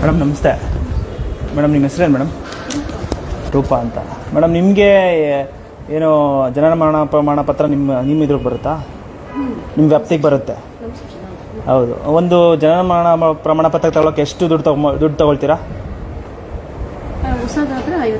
Madam ನಮಸ್ತೆ. Madam ನಿಮ್ಮ ಹೆಸರೇನು ಮೇಡಮ್? ರೂಪಾ ಅಂತ. ಮೇಡಮ್ ನಿಮಗೆ ಏನು ಜನನ ಮರಣ ಪ್ರಮಾಣ ಪತ್ರ ನಿಮ್ಮ ನಿಮ್ಮ ಇದ್ರಿಗೆ ಬರುತ್ತಾ? ನಿಮ್ಮ ವ್ಯಾಪ್ತಿಗೆ ಬರುತ್ತೆ. ಹೌದು. ಒಂದು ಜನನ ಮರಣ ಪ್ರಮಾಣ ಪತ್ರ ತಗೊಳಕ್ಕೆ ಎಷ್ಟು ದುಡ್ಡು ತಗೊ ದುಡ್ಡು ತಗೊಳ್ತೀರಾ?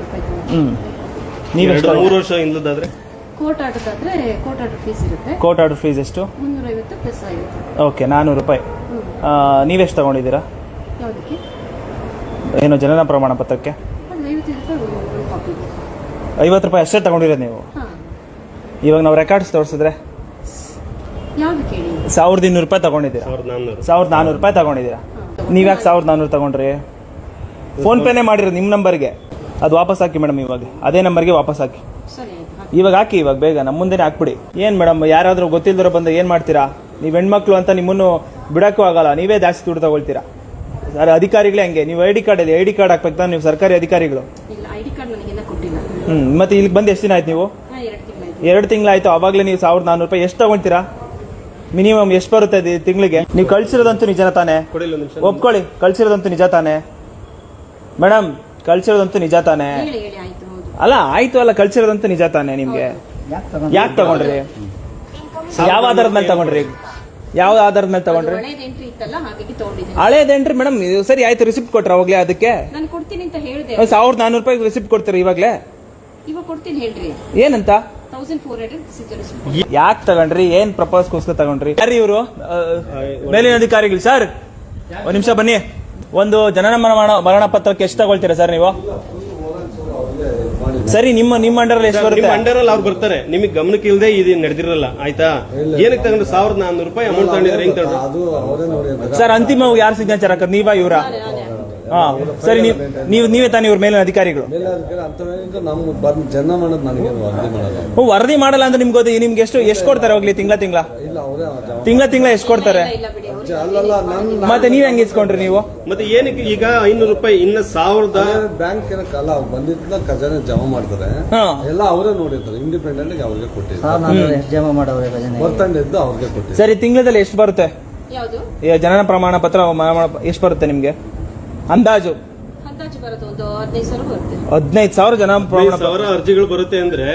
ರೂಪಾಯಿ ಹ್ಞೂ ನೀವು ಎಷ್ಟು ಮೂರು ವರ್ಷ ಹಿಂದದಾದ್ರೆ ಕೋರ್ಟ್ ಆಟದಾದ್ರೆ ಕೋರ್ಟ್ ಆಟ ಫೀಸ್ ಇರುತ್ತೆ. ಕೋರ್ಟ್ ಆರ್ಡರ್ ಫೀಸ್ ಎಷ್ಟು? ಮುನ್ನೂರೈವತ್ತು ಪ್ಲಸ್ ಐವತ್ತು. ಓಕೆ ನಾನ್ನೂರು ರೂಪಾಯಿ. ನೀವೆಷ್ಟು ತಗೊಂಡಿದ್ದೀರಾ? ಏನು ಜನನ ಪ್ರಮಾಣ ಪತ್ರಕ್ಕೆ? ಐವತ್ತು ರೂಪಾಯಿ ಅಷ್ಟೇ ತಗೊಂಡಿರೋದು ನೀವು? ಇವಾಗ ನಾವು ರೆಕಾರ್ಡ್ಸ್ ತೋರಿಸಿದ್ರೆ? ಸಾವಿರದ ಇನ್ನೂರು ರೂಪಾಯಿ ತಗೊಂಡಿದ್ದೀರಾ? ಸಾವಿರದ ನಾನ್ನೂರು. ರೂಪಾಯಿ ತಗೊಂಡಿದ್ದೀರಾ? ನೀವು ಯಾಕೆ ಸಾವಿರದ ನಾನ್ನೂರು ತಗೊಂಡ್ರಿ? ಫೋನ್ ಪೇನೇ ಮಾಡಿರೋ ನಿಮ್ಮ ನಂಬರ್ಗೆ. ಅದು ವಾಪಸ್ ಹಾಕಿ ಮೇಡಮ್ ಇವಾಗ. ಅದೇ ನಂಬರ್ಗೆ ವಾಪಸ್ ಹಾಕಿ. ಸರಿ ಆಯ್ತು ಹಾಕಿ. ಇವಾಗ ಹಾಕಿ ಇವಾಗ ಬೇಗ. ನಮ್ಮ ಮುಂದೆನೇ ಹಾಕ್ಬಿಡಿ. ಏನು ಮೇಡಮ್ ಯಾರಾದರೂ ಗೊತ್ತಿಲ್ದಿರೋ ಬಂದು ಏನು ಮಾಡ್ತೀರಾ? ನೀವು ಹೆಣ್ಮಕ್ಳು ಅಂತ ನಿಮ್ಮನ್ನು ಬಿಡೋಕ್ಕೂ ಆಗಲ್ಲ. ನೀವೇ ಜಾಸ್ತಿ ದುಡ್ಡು ತಗೊಳ್ತೀರಾ? ಸರ್ ಅಧಿಕಾರಿಗಳೇ ಹಂಗೆ. ನೀವು ಐ ಡಿ ಕಾರ್ಡ್ ಇದೆ. ಐ ಡಿ ಕಾರ್ಡ್ ಹಾಕ್ಬೇಕು ತಾನೆ ನೀವು ಸರ್ಕಾರಿ ಅಧಿಕಾರಿಗಳು. ಇಲ್ಲ ಐ ಡಿ ಕಾರ್ಡ್ ನನಗೆಲ್ಲ ಕೊಟ್ಟಿಲ್ಲ. ಹ್ಞೂ ಮತ್ತೆ ಇಲ್ಲಿ ಬಂದು ಎಷ್ಟು ದಿನ ಆಯ್ತು ನೀವು? ಎರಡು ತಿಂಗಳಾಯ್ತು ಎರಡು ತಿಂಗಳಾಯ್ತು ಅವಾಗಲೇ ನೀವು ಸಾವಿರದ ನಾನ್ನೂರು ರೂಪಾಯಿ ಎಷ್ಟು ತಗೊಂತೀರಾ? ಮಿನಿಮಮ್ ಎಷ್ಟು ಬರುತ್ತೆ ಇದು ತಿಂಗಳಿಗೆ? ನೀವು ಕಳ್ಸಿರೋದಂತೂ ನಿಜ ತಾನೆ? ಒಪ್ಕೊಳ್ಳಿ. ಕಳ್ಸಿರೋದಂತೂ ನಿಜ ತಾನೆ? ಮೇಡಮ್ ಕಳ್ಸಿರೋದಂತೂ ನಿಜ ತಾನೆ? ಹೇಳಿ ಹೇಳಿ ಆಯ್ತು ಅಲ್ಲ ಆಯ್ತು ಅಲ್ಲ ಕಳ್ಸಿರೋದಂತೂ ನಿಜ ತಾನೆ ನಿಮ್ಗೆ? ಯಾಕೆ ತಗೊಂಡ್ರಿ? ಯಾವ ಆಧಾರದ ಮೇಲೆ ತಗೊಂಡ್ರಿ? ಯಾವ ಆಧಾರದ ಮೇಲೆ ತಗೊಂಡ್ರಿ? ಹಳೇದು ಎಂಟ್ರಿ ಇತ್ತಲ್ಲ ಹಾಗಾಗಿ ತಗೊಂಡಿದ್ದೀನಿ. ಹಳೇದೇನ್ರಿ ಮೇಡಮ್ ಇದು ಸರಿ ಆಯ್ತು ರಿಸಿಪ್ಟ್ ಕೊಟ್ರ ಅವಾಗ್ಲೇ ಅದಕ್ಕೆ? ನಾನು ಕೊಡ್ತೀನಿ ಅಂತ ಹೇಳಿದೆ. ಸಾವಿರದ ನಾನೂರು ರೂಪಾಯಿ ರಿಸಿಪ್ಟ್ ಕೊಡ್ತೀರಿ ಇವಾಗ್ಲೇ? ಇವಾಗ ಕೊಡ್ತೀನಿ ಹೇಳ್ರಿ. ಏನಂತ? ತೌಸಂಡ್ ಫೋರ್ ಹಂಡ್ರೆಡ್ ಯಾಕೆ ತಗೊಂಡ್ರಿ? ಏನ್ ಪ್ರಪೋಸ್ಗೋಸ್ಕರ ತಗೊಂಡ್ರಿ? ಯಾರು ಇವರು? ಮೇಲಿನ ಅಧಿಕಾರಿಗಳು ಸರ್ ಒಂದ್ ನಿಮಿಷ ಬನ್ನಿ. ಒಂದು ಜನನ ಮರಣ ಮರಣ ಪತ್ರಕ್ಕೆ ಎಷ್ಟು ತಗೊಳ್ತೀರಾ ಸರ್ ನೀವು? ಸರಿ ನಿಮ್ಮ ನಿಮ್ಮ ಅಂಡರಲ್ಲಿ ಎಷ್ಟು ನಿಮ್ಮ ಬರುತ್ತೆ? ಅಂಡರ್ ಅಲ್ಲಿ ಅವ್ರು ಬರ್ತಾರೆ. ನಿಮಗೆ ಗಮನಕ್ಕೆ ಇಲ್ಲದೆ ಇದು ನಡೆದಿರಲ್ಲ ಆಯ್ತಾ? ಏನಕ್ಕೆ ತಗೊಂಡ್ರೆ ಸಾವಿರದ ನಾನ್ನೂರು ರೂಪಾಯಿ ಅಮೌಂಟ್ ತಗೊಂಡಿದ್ರೆ ಹೆಂಗ್ ತಗೊಂಡ್ರು? ಅಂತ. ಸರ್ ಅಂತಿಮ ಯಾರು ಸಿಗ್ನೇಚರ್ ಹಾಕೋದು? ನೀವಾ ಇವರ? ಹಾ ಸರಿ ನೀವು ನೀವು ತಾನೇ ಇವ್ರ ಮೇಲಿನ ಅಧಿಕಾರಿಗಳು. ಜನ ಮಾಡೋದು ನನಗೆ ವರದಿ ಮಾಡಲ್ಲ ಅಂದ್ರೆ ನಿಮ್ಗೆ ಗೊತ್ತು ನಿಮ್ಗೆ ಎಷ್ಟು ಎಷ್ಟು ಕೊಡ್ತಾರೆ ಹೋಗ್ಲಿ ತಿಂಗಳ ತಿಂಗಳ? ತಿಂಗಳ ತಿಂಗಳ ಎಷ್ಟು ಕೊಡ್ತಾರೆ? ಮತ್ತೆ ನೀವ್ ಹೆಂಗ್ ಇಸ್ಕೊಂಡ್ರಿ ನೀವು? ಮತ್ತೆ ಏನಕ್ಕೆ ಈಗ ಐನೂರು ರೂಪಾಯಿ ಇನ್ನ ಸಾವಿರದ ಬ್ಯಾಂಕ್ ಏನಕ್ಕಲ್ಲ ಬಂದಿದ್ದ ಖಜಾನೆ ಜಮಾ ಮಾಡ್ತಾರೆ. ಹಾ. ಎಲ್ಲ ಅವರೇ ನೋಡಿರ್ತಾರೆ ಇಂಡಿಪೆಂಡೆಂಟ್ ಆಗಿ ಅವ್ರಿಗೆ ಕೊಟ್ಟಿದ್ದಾರೆ ಜಮಾ ಮಾಡವ್ರೆ ಭಜನೆ ಬರ್ತಂಡಿದ್ದು ಅವ್ರಿಗೆ ಕೊಟ್ಟಿದ್ದಾರೆ ಸರಿ ತಿಂಗಳದಲ್ಲಿ ಎಷ್ಟು ಬರುತ್ತೆ? ಯಾವುದು? ಈ ಜನನ ಪ್ರಮಾಣ ಪತ್ರ ಎಷ್ಟು ಬರುತ್ತೆ ನಿಮ್ಗೆ? ಅಂದಾಜು? ಅಂದಾಜು ಬರೋದು ಒಂದು ಹದಿನೈದು ಸಾವಿರ ಬರುತ್ತೆ. ಹದಿನೈದು ಸಾವಿರ ಜನ ಪ್ರಮಾಣ ಪತ್ರ. ಸಾವಿರ ಅರ್ಜಿಗಳು ಬರುತ್ತೆ ಅಂದ್ರೆ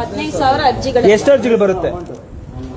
ಹದಿನೈದು ಸಾವಿರ ಅರ್ಜಿಗಳು. ಎಷ್ಟು ಅರ್ಜಿಗಳು ಬರುತ್ತೆ?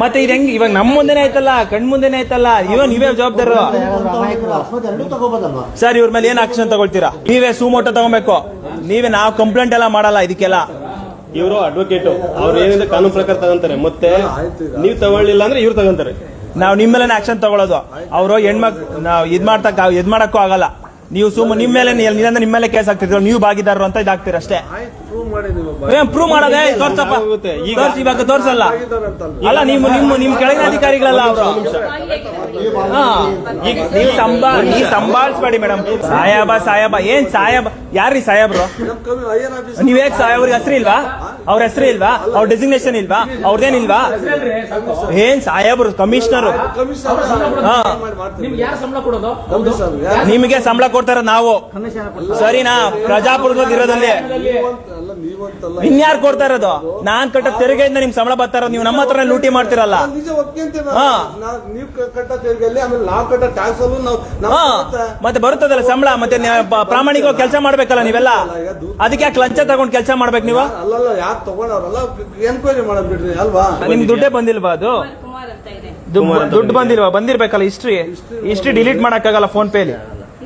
ಮತ್ತೆ ಇದು ಹೆಂಗ್ ಇವಾಗ ನಮ್ಮ ಮುಂದೆನೆ ಆಯ್ತಲ್ಲ ಕಣ್ ಮುಂದೆನೆ ಆಯ್ತಲ್ಲ ಇವ ನೀವೇ ಜವಾಬ್ದಾರ. ಎರಡು ತಗೋಬೋದಲ್ವಾ ಸರ್ ಇವ್ರ ಮೇಲೆ ಏನ್ ಆಕ್ಷನ್ ತಗೊಳ್ತೀರಾ? ನೀವೇ ಸುಮೋಟೋ ತಗೋಬೇಕು. ನೀವೇ ನಾವು ಕಂಪ್ಲೇಂಟ್ ಎಲ್ಲ ಮಾಡಲ್ಲ ಇದಕ್ಕೆಲ್ಲ. ಇವರು ಅಡ್ವೊಕೇಟ್ ಅವ್ರು ಏನಿದೆ ಕಾನೂನು ಪ್ರಕಾರ ತಗೊಂತಾರೆ. ಮತ್ತೆ ನೀವ್ ತಗೊಳ್ಳಿಲ್ಲ ಅಂದ್ರೆ ಇವ್ರು ತಗೊಂತಾರೆ. ನಾವ್ ನಿಮ್ಮ ಮೇಲೆ ಆಕ್ಷನ್ ತಗೊಳ್ಳೋದು ಅವ್ರು ಹೆಣ್ಮಕ್ ನಾವು ಇದ್ ಮಾಡ್ತಕ್ಕ ಇದ್ ಮಾಡಕ್ಕೂ ಆಗಲ್ಲ. ನೀವು ಸುಮ್ಮ ನಿಮ್ಮ ಮೇಲೆ ನಿನ್ನ ನಿಮ್ಮ ಮೇಲೆ ಕೇಸ್ ಆಗ್ತಿದ್ರು ನೀವು ಭಾಗಿದಾರರು ಅಂತ ಇದಾಗ್ತೀರ ಅಷ್ಟೇ. ಏನ್ ಪ್ರೂವ್ ಮಾಡೋದೇ? ತೋರ್ಸಪ್ಪ. ಈಗ- ತೋರ್ಸಿ ಇವಾಗ ತೋರ್ಸಲ್ಲ. ಅಲ್ಲ ನಿಮ್ಮ ನಿಮ್ಮ ನಿಮ್ ಕೆಳಗಿನ ಅಧಿಕಾರಿಗಳಲ್ಲ ಅವರು. ಈಗ ನೀವು ಸಂಬಾ ನೀವು ಸಂಭಾಳಿಸ್ಬೇಡಿ ಮೇಡಮ್. ಸಾಯಬ ಸಾಯಬ. ಏನ್ ಸಾಯಬ? ಯಾರ್ರಿ ಸಾಯಬ್ರು? ನೀವ್ ಹೇಗ್ ಅವ್ರಿಗೆ ಹೆಸರು ಇಲ್ವಾ? ಅವ್ರ ಹೆಸರು ಇಲ್ವಾ? ಅವ್ರ ಡೆಸಿಗ್ನೇಷನ್ ಇಲ್ವಾ? ಅವ್ರದೇನಿಲ್ವಾ ಏನ್ ಸಾಹೇಬ್ರು ಕಮಿಷನರ್ ನಿಮ್ಗೆ ಯಾರು ಸಂಬಳ ಕೊಡೋದು? ಕಮಿಷನರ್ ಯಾರು? ನಿಮಗೆ ಸಂಬಳ ಕೊಡ್ತಾರ ನಾವು. ಸರಿನಾ? ಪ್ರಜಾಪ್ರಭುತ್ವದ ಇರೋದಲ್ಲಿ. ಇನ್ಯಾರು ಕೊಡ್ತಾ ಇರೋದು? ನಾನ್ ಕಟ್ಟ ತೆರಿಗೆಯಿಂದ ನಿಮ್ ಸಂಬಳ ಬರ್ತಾರ ನೀವು ನಮ್ಮ ಹತ್ರ ಲೂಟಿ ಮಾಡ್ತಿರಲ್ಲ. ನಾನ್ ನಿಜ ಒಪ್ಕೊಂತೀನಿ ಹಾ. ನಾವು ನೀವು ಕಟ್ಟ ತೆರಿಗೆಯಲ್ಲಿ ಆಮೇಲೆ ನಾವು ಕಟ್ಟ ಟ್ಯಾಕ್ಸ್ ಅಲ್ಲೂ ನಾವು ನಾವು ಹಾ. ಮತ್ತೆ ಬರುತ್ತದಲ್ಲ ಸಂಬಳ ಮತ್ತೆ ಪ್ರಾಮಾಣಿಕ ಪ- ಪ್ರಾಮಾಣಿಕವಾಗಿ ಕೆಲಸ ಮಾಡ್ಬೇಕಲ್ಲ ನೀವೆಲ್ಲ? ಅದಕ್ಕೆ ಯಾಕೆ ಲಂಚ ತಗೊಂಡ್ ಕೆಲಸ ಮಾಡ್ಬೇಕು ನೀವು? ಅಲ್ಲಲ್ಲ ಯಾರು ತಗೊಂಡವ್ರಲ್ಲ? ಎನ್ಕ್ವೈರಿ ಬಿಡ್ರಿ ಅಲ್ವಾ? ನಿಮ್ ದುಡ್ಡೇ ಬಂದಿಲ್ವಾ ಅದು? ಕುಮಾರ್ ಕುಮಾರ್ ಅಂತ ಇದೆ. ದುಡ್ಡು- ದುಡ್ಡು ಬಂದಿಲ್ವಾ? ಬಂದಿರ್ಬೇಕಲ್ಲ ಹಿಸ್ಟ್ರಿ ಹಿಸ್ಟ್ರಿ ಡಿಲೀಟ್ ಮಾಡಕ್ಕಾಗಲ್ಲ ಫೋನ್ ಪೇಲಿ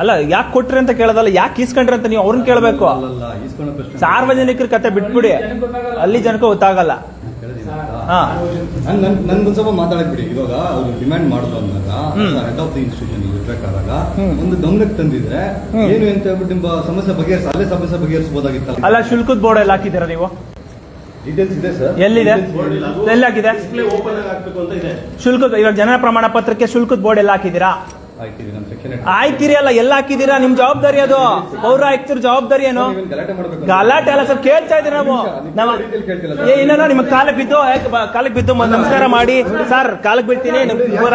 ಅಲ್ಲ ಯಾಕೆ ಕೊಟ್ರಿ ಅಂತ ಕೇಳೋದಲ್ಲ ಯಾಕೆ ಇಸ್ಕೊಂಡ್ರಿ ಅಂತ ನೀವು ಅವ್ರನ್ನ ಕೇಳಬೇಕು. ಸಾರ್ವಜನಿಕರ ಕತೆ ಬಿಟ್ಬಿಡಿ. ಅಲ್ಲಿ ಜನಕ್ಕೆ ಗೊತ್ತಾಗಲ್ಲ. ಹಾ. ನನ್ ನನ್ ನನ್ಗೊಂದ್ ಸ್ವಲ್ಪ ಮಾತಾಡಕ್ ಬಿಡಿ. ಇವಾಗ ಅವ್ರು ಡಿಮ್ಯಾಂಡ್ ಮಾಡೋದು ಅಂದಾಗ ಹೆಡ್ ಆಫ್ ದಿ ಇನ್ಸ್ಟಿಟ್ಯೂಷನ್ ಇರ್ಬೇಕಾದಾಗ ಒಂದು ಗಮನಕ್ಕೆ ತಂದಿದ್ರೆ ಏನು ಅಂತ ಹೇಳ್ಬಿಟ್ಟು ನಿಮ್ಮ ಸಮಸ್ಯೆ ಬಗೆಹರಿಸ ಅಲ್ಲೇ ಸಮಸ್ಯೆ ಬಗೆಹರಿಸಬಹುದಾಗಿತ್ತಲ್ಲ ಅಲ್ಲ ಶುಲ್ಕದ ಬೋರ್ಡ್ ಎಲ್ಲ ಹಾಕಿದ್ದೀರಾ ನೀವು? ಡೀಟೇಲ್ಸ್ ಇದೆ ಸರ್ ಎಲ್ಲಿದೆ? ಎಲ್ಲಿ ಹಾಕಿದೆ? ಓಪನ್ ಆಗ್ಬೇಕು ಅಂತ ಇದೆ. ಶುಲ್ಕದ ಇವಾಗ ಜನ ಪ್ರಮಾಣ ಪತ್ರಕ್ಕೆ ಶುಲ್ಕದ ಬೋರ್ಡ್ ಎಲ್ಲ ಹಾಕಿದ್ದೀರಾ? ಆಯ್ತಿರಿ ಅಲ್ಲ ಎಲ್ಲ ಹಾಕಿದೀರಾ ನಿಮ್ ಜವಾಬ್ದಾರಿ ಅದು. ಪೌರ ಆಯ್ತಿರ ಜವಾಬ್ದಾರಿ ಏನು? ಗಲಾಟೆ ಅಲ್ಲ ಸರ್ ಕೇಳ್ತಾ ಇದ್ದೀವಿ ನಾವು? ನಮ್ಮ ಏ ಇಲ್ಲ ನಿಮ್ಮ ಕಾಲಕ್ಕೆ ಬಿದ್ದು ಕಾಲಕ್ಕೆ ಬಿದ್ದು ನಮಸ್ಕಾರ ಮಾಡಿ. ಸರ್ ಕಾಲಕ್ಕೆ ಬೀಳ್ತೀನಿ ಪೌರ?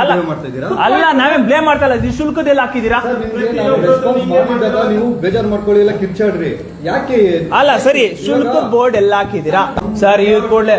ಅಲ್ಲ ಅಲ್ಲ ನಾವೇ ಬ್ಲೇಮ್ ಮಾಡ್ತಾ ಇಲ್ಲ ಶುಲ್ಕದಲ್ಲಿ ಹಾಕಿದೀರಾ ನೀವು ಬೇಜಾರು ಮಾಡ್ಕೊಳ್ಳಿ ಎಲ್ಲ ಕಿರ್ಚಾಡ್ರಿ. ಯಾಕೆ ಅಲ್ಲ ಸರಿ ಶುಲ್ಕ ಬೋರ್ಡ್ ಎಲ್ಲ ಹಾಕಿದೀರಾ ಸರ್ ಈ ಕೂಡಲೇ